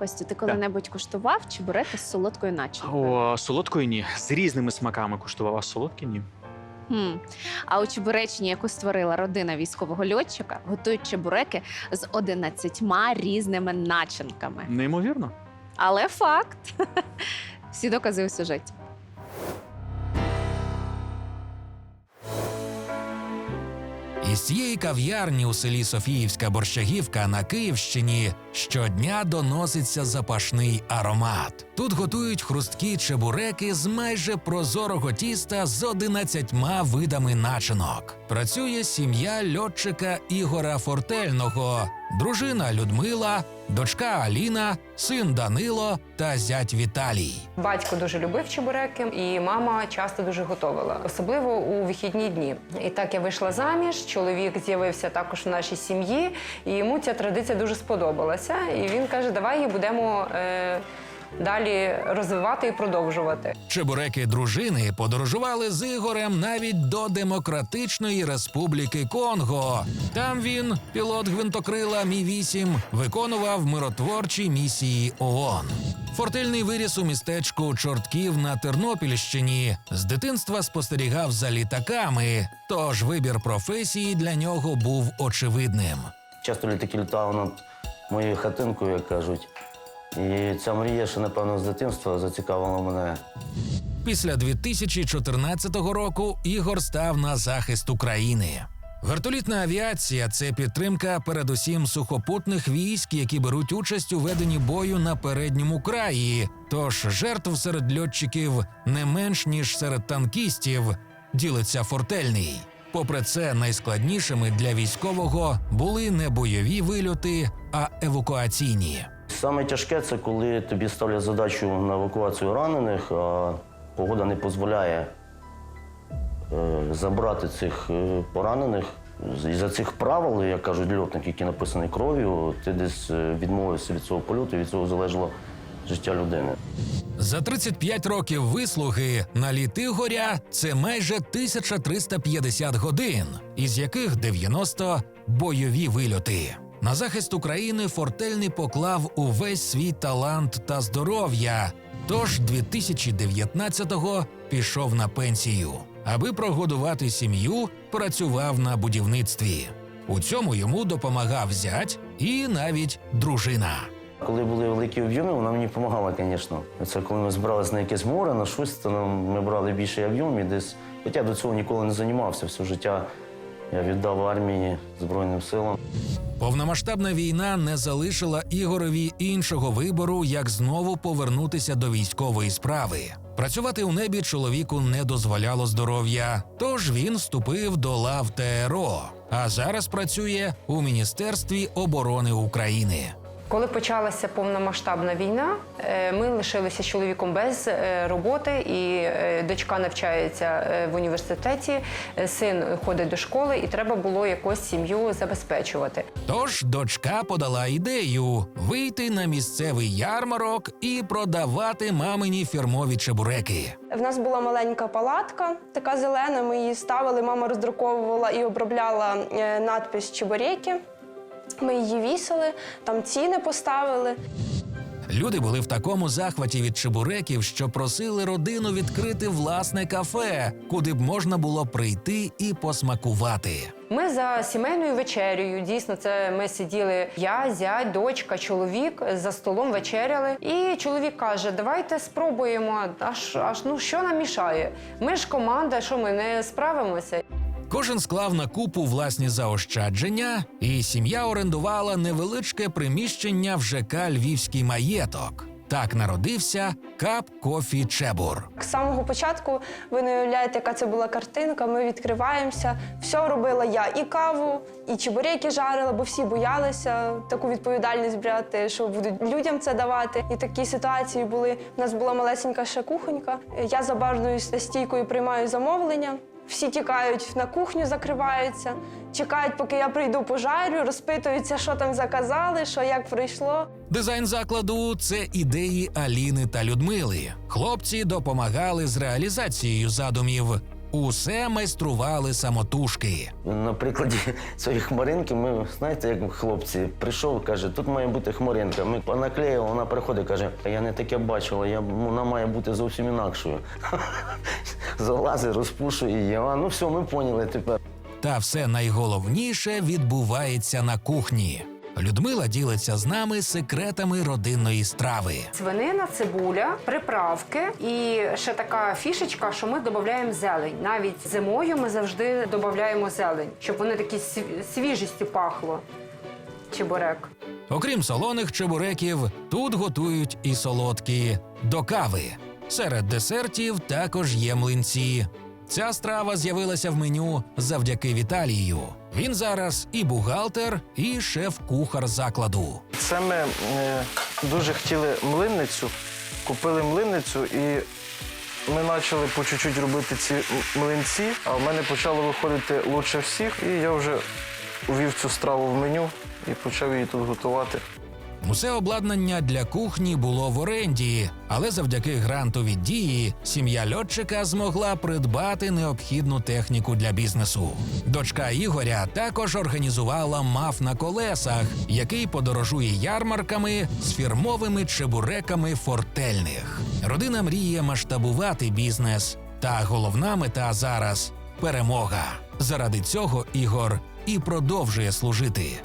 Костю, ти коли-небудь куштував чебуреки з солодкою начинкою? О, солодкою ні. З різними смаками куштував, а солодкі ні. Хм. А у чебуречні, яку створила родина військового льотчика, готують чебуреки з 11 різними начинками. Неймовірно. Але факт. Всі докази у сюжеті. Із цієї кав'ярні у селі Софіївська Борщагівка на Київщині щодня доноситься запашний аромат. Тут готують хрусткі чебуреки з майже прозорого тіста з 11 видами начинок. Працює сім'я льотчика Ігора Фортельного, дружина Людмила, дочка Аліна, син Данило та зять Віталій. Батько дуже любив чебуреки, і мама часто дуже готувала, особливо у вихідні дні. І так я вийшла заміж. Чоловік з'явився також в нашій сім'ї, і йому ця традиція дуже сподобалася. І він каже: Давай її будемо е, далі розвивати і продовжувати. Чебуреки дружини подорожували з Ігорем навіть до Демократичної Республіки Конго. Там він, пілот гвинтокрила Мі 8 виконував миротворчі місії ООН. Фортельний виріс у містечку Чортків на Тернопільщині. З дитинства спостерігав за літаками, тож вибір професії для нього був очевидним. Часто літаки літали над моєю хатинкою, як кажуть. І ця мрія, ще, напевно, з дитинства зацікавила мене. Після 2014 року Ігор став на захист України. Вертолітна авіація це підтримка передусім сухопутних військ, які беруть участь у веденні бою на передньому краї. Тож жертв серед льотчиків не менш ніж серед танкістів, ділиться фортельний. Попри це, найскладнішими для військового були не бойові вильоти, а евакуаційні. Саме тяжке це коли тобі ставлять задачу на евакуацію ранених, а погода не дозволяє е, забрати цих е, поранених. І за цих правил, як кажуть льотники, які написані кров'ю, ти десь е, відмовився від цього польоту, від цього залежало життя людини. За 35 років вислуги на літ Ігоря це майже 1350 годин, із яких 90 – бойові вильоти. На захист України Фортельний поклав увесь свій талант та здоров'я. Тож 2019-го пішов на пенсію. Аби прогодувати сім'ю, працював на будівництві. У цьому йому допомагав зять і навіть дружина. Коли були великі об'єми, вона мені допомагала, звісно. Це коли ми збиралися на якесь море, на щось, то ми брали більший об'єм і десь. Хоча до цього ніколи не займався. Все життя я віддав армії Збройним силам. Повномасштабна війна не залишила Ігорові іншого вибору, як знову повернутися до військової справи. Працювати у небі чоловіку не дозволяло здоров'я, тож він вступив до лав ТРО, а зараз працює у Міністерстві оборони України. Коли почалася повномасштабна війна, е, ми лишилися з чоловіком без е, роботи, і е, дочка навчається в університеті, син ходить до школи, і треба було якось сім'ю забезпечувати. Тож дочка подала ідею вийти на місцевий ярмарок і продавати мамині фірмові чебуреки. В нас була маленька палатка, така зелена. Ми її ставили. Мама роздруковувала і обробляла надпис Чебурєки. Ми її вісили, там ціни поставили. Люди були в такому захваті від чебуреків, що просили родину відкрити власне кафе, куди б можна було прийти і посмакувати. Ми за сімейною вечерею. Дійсно, це ми сиділи. Я, зять, дочка, чоловік за столом вечеряли. І чоловік каже: Давайте спробуємо. Аж аж ну що нам мішає? Ми ж команда, що ми не справимося. Кожен склав на купу власні заощадження, і сім'я орендувала невеличке приміщення в ЖК Львівський маєток. Так народився Кап Кофі Чебур. З самого початку ви не уявляєте, яка це була картинка. Ми відкриваємося. Все робила я і каву, і чебуреки жарила, бо всі боялися таку відповідальність брати, що будуть людям це давати. І такі ситуації були. У нас була малесенька ще кухонька. Я за барною стійкою приймаю замовлення. Всі тікають на кухню, закриваються, чекають, поки я прийду пожарю, розпитуються, що там заказали, що як прийшло. Дизайн закладу це ідеї Аліни та Людмили. Хлопці допомагали з реалізацією задумів. Усе майстрували самотужки. На прикладі цієї хмаринки, ми знаєте, як хлопці прийшов, каже, тут має бути хмаринка. Ми понаклеїли, вона приходить, каже, я не таке бачила, я, вона має бути зовсім інакшою. Залазить, розпушує її. А ну все, ми поняли тепер. Та все найголовніше відбувається на кухні. Людмила ділиться з нами секретами родинної страви. Свинина, цибуля, приправки і ще така фішечка, що ми додаємо зелень. Навіть зимою ми завжди додаємо зелень, щоб вони такі сві- свіжістю пахло. Чебурек. Окрім солоних чебуреків, тут готують і солодкі до кави. Серед десертів також є млинці. Ця страва з'явилася в меню завдяки Віталію. Він зараз і бухгалтер, і шеф-кухар закладу. Це ми е, дуже хотіли млинницю, купили млинницю і ми почали по чуть-чуть робити ці млинці, а в мене почало виходити лучше всіх, і я вже увів цю страву в меню і почав її тут готувати. Усе обладнання для кухні було в оренді, але завдяки гранту від дії сім'я льотчика змогла придбати необхідну техніку для бізнесу. Дочка Ігоря також організувала маф на колесах, який подорожує ярмарками з фірмовими чебуреками фортельних. Родина мріє масштабувати бізнес. Та головна мета зараз перемога. Заради цього Ігор і продовжує служити.